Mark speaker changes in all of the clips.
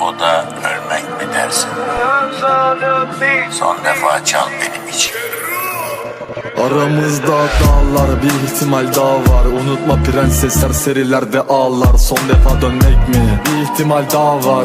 Speaker 1: O da ölmek mi dersin? Son defa çal benim için.
Speaker 2: Aramızda dağlar bir ihtimal daha var Unutma prenses serserilerde ağlar Son defa dönmek mi? Bir ihtimal daha var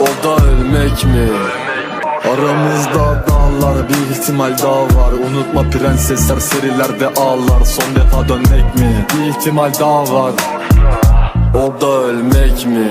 Speaker 2: O da ölmek mi? Aramızda dağlar bir ihtimal daha var Unutma prenses serserilerde ağlar Son defa dönmek mi? Bir ihtimal daha var O da ölmek mi?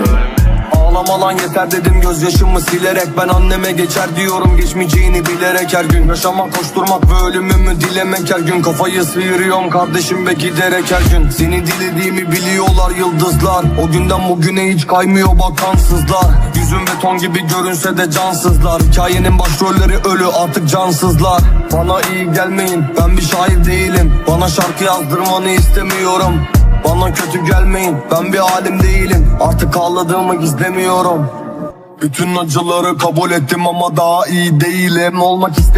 Speaker 3: Ağlama lan yeter dedim gözyaşımı silerek. Ben anneme geçer diyorum geçmeyeceğini bilerek. Her gün Yaşamak koşturmak ve ölümümü dilemek. Her gün Kafayı sıyırıyorum kardeşim ve giderek her gün. Seni dilediğimi biliyorlar yıldızlar. O günden bugüne hiç kaymıyor bak kansızlar Yüzüm beton gibi görünse de cansızlar. Hikayenin başrolleri ölü artık cansızlar. Bana iyi gelmeyin ben bir şair değilim. Bana şarkı yazdırmanı istemiyorum bana kötü gelmeyin ben bir halim değilim. Artık ağladığımı gizlemiyorum. Bütün acıları kabul ettim ama daha iyi değilim. Olmak istemiyorum